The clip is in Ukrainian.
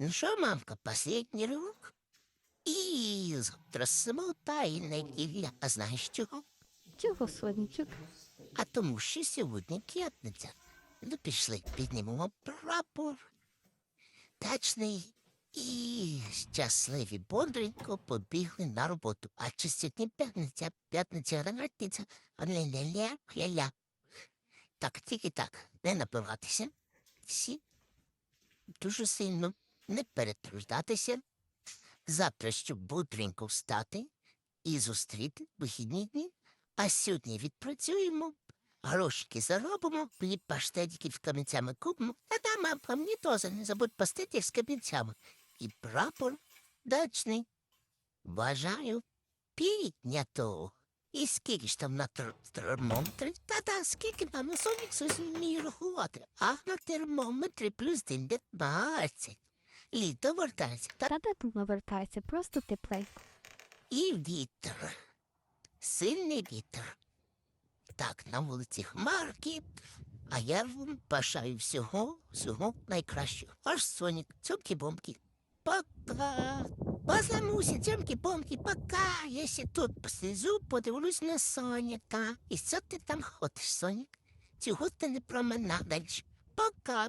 Ну що, мамка, последній ривок? І завтра самотайне кілля. А знаєш чого? Чого, сонечок? А тому що сьогодні п'ятниця. Ну, пішли, піднімемо прапор. Тачний і щасливі бодренько побігли на роботу. А чи сьогодні п'ятниця, п'ятниця, ранатниця, ля-ля-ля, ля-ля. Так, тільки так, не напиватися. Всі дуже сильно не перетруждатися. Завтра, щоб встати і зустріти вихідні дні. А сьогодні відпрацюємо, грошики заробимо, хліб паштетиків камінцями купимо. Та да, мамка, мені теж не забудь пастетів з камінцями. І прапор дачний. Бажаю піднято. І скільки ж там на тер- термометрі? Та-та, скільки там на сонік щось рахувати. А на термометрі плюс 19. Літо вертається. Та де тут навертається, просто тепленько. і вітер. Сильний вітер. Так, на вулиці хмарки, а я вам бажаю всього, всього найкращого. Аж сонік, цьомки-бомки. Пока. Позамуся, цьомки-бомки, пока. Я ще тут посижу, подивлюсь на соняка. І що ти там ходиш, сонік? Цього ти не променадальш. Пока.